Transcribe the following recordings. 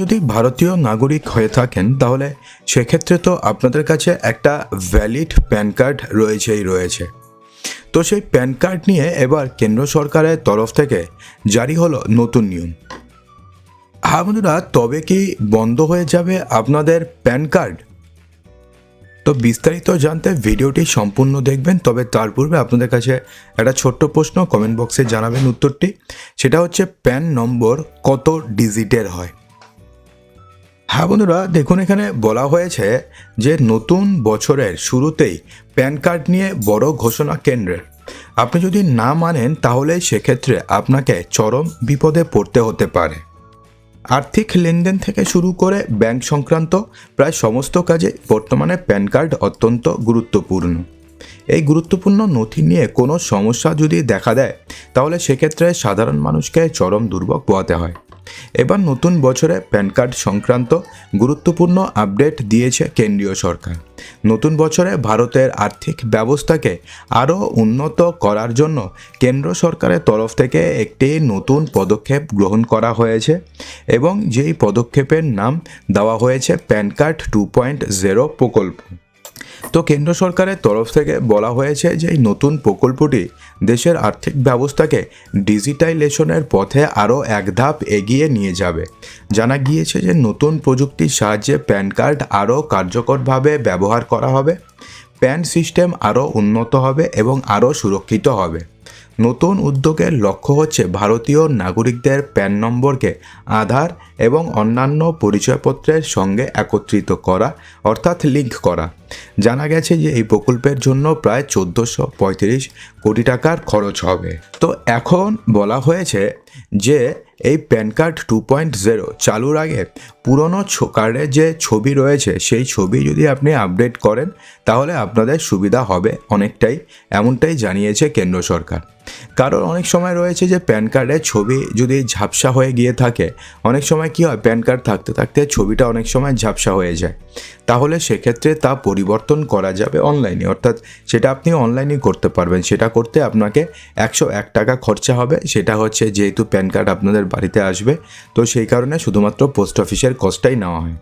যদি ভারতীয় নাগরিক হয়ে থাকেন, তাহলে সেক্ষেত্রে তো আপনাদের কাছে একটা ভ্যালিড প্যান কার্ড রয়েছেই রয়েছে। তো সেই প্যান কার্ড নিয়ে এবার কেন্দ্র সরকারের তরফ থেকে জারি হলো নতুন নিয়ম। হ্যাঁ বন্ধুরা, তবে কি বন্ধ হয়ে যাবে আপনাদের প্যান কার্ড তো বিস্তারিত জানতে ভিডিওটি সম্পূর্ণ দেখবেন, তবে তার পূর্বে আপনাদের কাছে একটা ছোট্ট প্রশ্ন কমেন্ট বক্সে জানাবেন উত্তরটি। সেটা হচ্ছে প্যান নম্বর কত ডিজিটের হয়? হ্যাঁ বন্ধুরা, দেখুন এখানে বলা হয়েছে যে নতুন বছরের শুরুতেই প্যান কার্ড নিয়ে বড় ঘোষণা কেন্দ্রের। আপনি যদি না মানেন, তাহলে সেক্ষেত্রে আপনাকে চরম বিপদে পড়তে হতে পারে। আর্থিক লেনদেন থেকে শুরু করে ব্যাংক সংক্রান্ত প্রায় সমস্ত কাজে বর্তমানে প্যান কার্ড অত্যন্ত গুরুত্বপূর্ণ। এই গুরুত্বপূর্ণ নথি নিয়ে কোনো সমস্যা যদি দেখা দেয়, তাহলে সেক্ষেত্রে সাধারণ মানুষকে চরম দুর্ভোগ পোয়াতে হয়। এবার নতুন বছরে প্যান কার্ড সংক্রান্ত গুরুত্বপূর্ণ আপডেট দিয়েছে কেন্দ্রীয় সরকার। নতুন বছরে ভারতের আর্থিক ব্যবস্থাকে আরও উন্নত করার জন্য কেন্দ্র সরকারের তরফ থেকে একটি নতুন পদক্ষেপ গ্রহণ করা হয়েছে এবং যেই পদক্ষেপের নাম দেওয়া হয়েছে PAN card two point zero প্রকল্প। তো কেন্দ্র সরকারের তরফ থেকে বলা হয়েছে যে এই নতুন প্রকল্পটি দেশের আর্থিক ব্যবস্থাকে ডিজিটাইলেশনের পথে আরও এক ধাপ এগিয়ে নিয়ে যাবে। জানা গিয়েছে যে নতুন প্রযুক্তির সাহায্যে প্যান কার্ড আরও কার্যকরভাবে ব্যবহার করা হবে, প্যান সিস্টেম আরও উন্নত হবে এবং আরও সুরক্ষিত হবে। নতুন উদ্যোগের লক্ষ্য হচ্ছে ভারতীয় নাগরিকদের প্যান নম্বরকে আধার এবং অন্যান্য পরিচয়পত্রের সঙ্গে একত্রিত করা, অর্থাৎ লিঙ্ক করা। জানা গেছে যে এই প্রকল্পের জন্য প্রায় চোদ্দোশো পঁয়ত্রিশ কোটি টাকার খরচ হবে। তো এখন বলা হয়েছে যে এই PAN card two point zero চালুর আগে পুরনো কার্ডের যে ছবি রয়েছে, সেই ছবি যদি আপনি আপডেট করেন, তাহলে আপনাদের সুবিধা হবে অনেকটাই, এমনটাই জানিয়েছে কেন্দ্র সরকার। কারণ অনেক সময় রয়েছে যে প্যান কার্ডের ছবি যদি ঝাপসা হয়ে গিয়ে থাকে, অনেক সময় কি হয়, প্যান কার্ড থাকতে থাকতে ছবিটা অনেক সময় ঝাপসা হয়ে যায়। তাহলে সেক্ষেত্রে তা পরিবর্তন করা যাবে অনলাইনে অর্থাৎ সেটা আপনি অনলাইনে করতে পারবেন। সেটা করতে আপনাকে একশো এক টাকা খরচা হবে। সেটা হচ্ছে যেহেতু প্যান কার্ড আপনাদের বাড়িতে আসবে, তো সেই কারণে শুধুমাত্র পোস্ট অফিসের কস্টটাই নেওয়া হয়।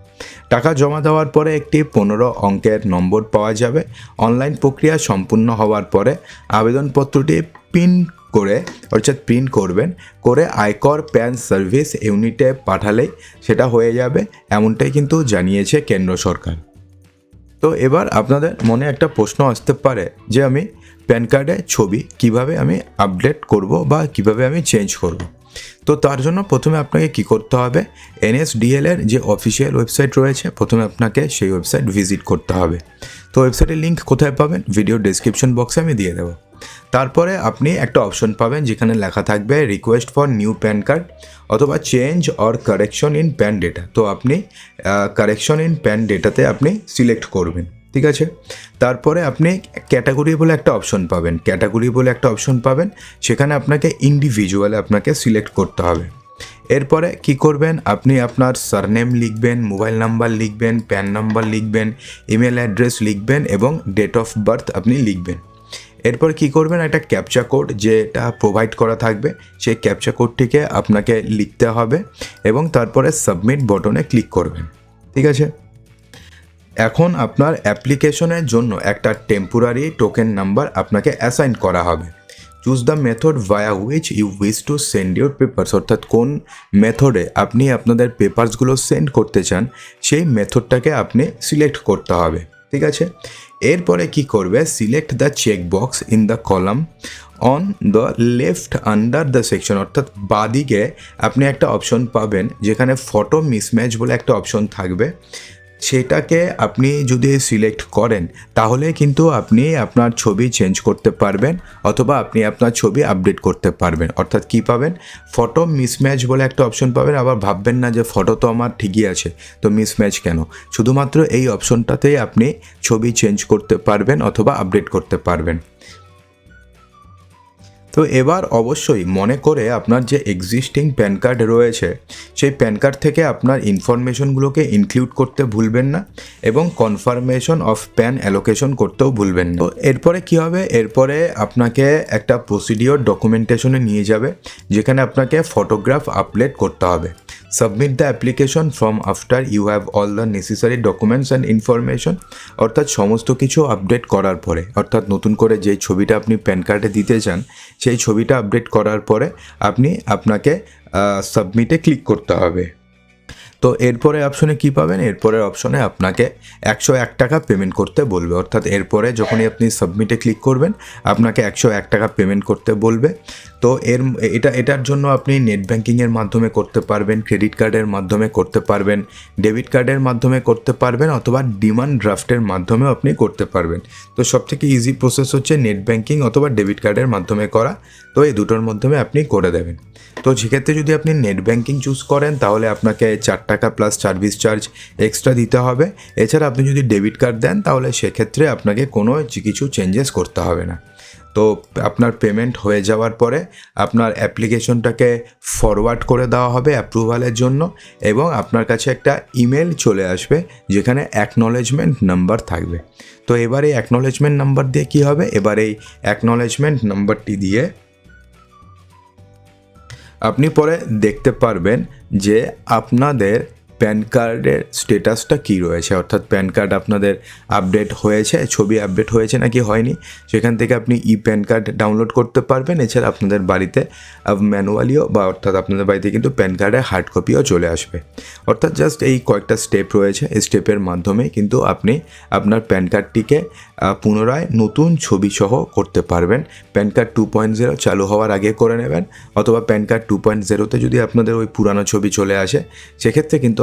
টাকা জমা দেওয়ার পরে একটি পনেরো অঙ্কের নম্বর পাওয়া যাবে। অনলাইন প্রক্রিয়া সম্পূর্ণ হওয়ার পরে আবেদনপত্রটি পিন করে, অর্থাৎ প্রিন্ট করবেন, করে আয়কর প্যান সার্ভিস ইউনিটে পাঠালেই সেটা হয়ে যাবে। এমনটাই কিন্তু জানিয়েছে কেন্দ্র সরকার। তো এবার আপনাদের মনে একটা প্রশ্ন আসতে পারে যে আমি প্যান কার্ডে ছবি কীভাবে আমি আপডেট করব বা কীভাবে আমি চেঞ্জ করব। তো তার জন্য প্রথমে আপনাকে কি করতে হবে? এনএসডিএল এর যে অফিসিয়াল ওয়েবসাইট রয়েছে, প্রথমে আপনাকে সেই ওয়েবসাইট ভিজিট করতে হবে। তো ওয়েবসাইটের লিঙ্ক কোথায় পাবেন? ভিডিও ডেসক্রিপশন বক্সে আমি দিয়ে দেবো। তারপরে আপনি একটা অপশন পাবেন যেখানে লেখা থাকবে request for new PAN card অথবা change or correction in PAN data তো আপনি কারেকশন ইন প্যান ডেটাতে আপনি সিলেক্ট করবেন, ঠিক আছে? তারপরে আপনি ক্যাটাগরি বলে একটা অপশন পাবেন। ক্যাটাগরি বলে একটা অপশন পাবেন, সেখানে আপনাকে ইন্ডিভিজুয়াল আপনাকে সিলেক্ট করতে হবে। এরপরে কি করবেন? আপনি আপনার সারনেম লিখবেন মোবাইল নাম্বার লিখবেন প্যান নাম্বার লিখবেন ইমেল অ্যাড্রেস লিখবেন এবং ডেট অফ বার্থ আপনি লিখবেন। এরপর কি করবেন? একটা ক্যাপচা কোড যেটা প্রোভাইড করা থাকবে। সেই ক্যাপচা কোডটিকে আপনাকে লিখতে হবে এবং তারপরে সাবমিট বটনে ক্লিক করবেন। ঠিক আছে? এখন আপনার অ্যাপ্লিকেশনের জন্য একটা টেম্পোরারি টোকেন নাম্বার আপনাকে অ্যাসাইন করা হবে। Choose the method via which you wish to send your papers অর্থাৎ কোন মেথডে আপনি আপনাদের পেপার্সগুলো সেন্ড করতে চান, সেই মেথডটাকে আপনি সিলেক্ট করতে হবে। ঠিক আছে? এরপরে কি করবে? Select the check box in the column on the left under the section অর্থাৎ বাদিকে আপনি একটা অপশন পাবেন, যেখানে ফটো মিসম্যাচ বলে একটা অপশন থাকবে। সেটাকে আপনি যদি সিলেক্ট করেন, তাহলে কিন্তু আপনি আপনার ছবি চেঞ্জ করতে পারবেন অথবা আপনি আপনার ছবি আপডেট করতে পারবেন। অর্থাৎ কি পাবেন? ফটো মিসম্যাচ বলে একটা অপশন পাবেন, আবার ভাববেন না যে ফটো তো আমার ঠিকই আছে, তো মিসম্যাচ কেন? শুধুমাত্র এই অপশনটাতেই আপনি ছবি চেঞ্জ করতে পারবেন অথবা আপডেট করতে পারবেন। তো এবার অবশ্যই মনে করে আপনার যে এক্সিস্টিং প্যান কার্ড রয়েছে, সেই প্যান কার্ড থেকে আপনার ইনফরমেশনগুলোকে ইনক্লুড করতে ভুলবেন না এবং কনফার্মেশন অফ প্যান অ্যালোকেশন করতেও ভুলবেন না। তো এরপরে কি হবে? এরপরে আপনাকে একটা প্রসিডিওর ডকুমেন্টেশনে নিয়ে যাবে, যেখানে আপনাকে ফটোগ্রাফ আপলোড করতে হবে। Submit the application from after you have all the necessary documents and information অর্থাৎ সমস্ত কিছু আপডেট করার পরে, অর্থাৎ নতুন করে যে ছবিটা আপনি প্যান কার্ডে দিতে চান, সেই ছবিটা আপডেট করার পরে আপনি আপনাকে সাবমিটে ক্লিক করতে হবে। তো এরপরে অপশনে কি পাবেন? এরপরের অপশনে আপনাকে একশো এক টাকা পেমেন্ট করতে বলবে। অর্থাৎ এরপরে যখনই আপনি সাবমিটে ক্লিক করবেন, আপনাকে একশো এক টাকা পেমেন্ট করতে বলবে। তো এর, এটা, এটার জন্য আপনি নেট ব্যাঙ্কিংয়ের মাধ্যমে করতে পারবেন ক্রেডিট কার্ডের মাধ্যমে করতে পারবেন ডেবিট কার্ডের মাধ্যমে করতে পারবেন, অথবা ডিমান্ড ড্রাফটের মাধ্যমেও আপনি করতে পারবেন। তো সবথেকে ইজি প্রসেস হচ্ছে নেট ব্যাঙ্কিং অথবা ডেবিট কার্ডের মাধ্যমে করা। তো এই দুটোর মাধ্যমে আপনি করে দেবেন। তো সেক্ষেত্রে যদি আপনি নেট ব্যাঙ্কিং চুজ করেন, তাহলে আপনাকে চার টাকা প্লাস সার্ভিস চার্জ এক্সট্রা দিতে হবে। এছাড়া আপনি যদি ডেবিট কার্ড দেন, তাহলে সেক্ষেত্রে আপনাকে কোনো কিছু চেঞ্জেস করতে হবে না। তো আপনার পেমেন্ট হয়ে যাওয়ার পরে আপনার অ্যাপ্লিকেশনটাকে ফরওয়ার্ড করে দেওয়া হবে অ্যাপ্রুভালের জন্য এবং আপনার কাছে একটা ইমেল চলে আসবে, যেখানে অ্যাকনলেজমেন্ট নাম্বার থাকবে। তো এবার এই অ্যাকনলেজমেন্ট নাম্বার দিয়ে কী হবে? এবার এই অ্যাকনলেজমেন্ট নাম্বারটি দিয়ে আপনি পরে দেখতে পারবেন যে আপনাদের প্যান কার্ডের স্টেটাসটা কী রয়েছে? অর্থাৎ প্যান কার্ড আপনাদের আপডেট হয়েছে, ছবি আপডেট হয়েছে নাকি হয়নি? সেখান থেকে আপনি ই প্যান কার্ড ডাউনলোড করতে পারবেন। এছাড়া আপনাদের বাড়িতে ম্যানুয়ালিও বা অর্থাৎ আপনাদের বাড়িতে কিন্তু প্যান কার্ডের হার্ড কপিও চলে আসবে। অর্থাৎ জাস্ট এই কয়েকটা স্টেপ রয়েছে। এই স্টেপের মাধ্যমে কিন্তু আপনি আপনার প্যান কার্ডটিকে পুনরায় নতুন ছবি সহ করতে পারবেন। PAN card two point zero চালু হওয়ার আগে করে নেবেন। অথবা প্যান কার্ড টু পয়েন্ট জিরোতে যদি আপনাদের ওই পুরানো ছবি চলে আসে, সেক্ষেত্রে কিন্তু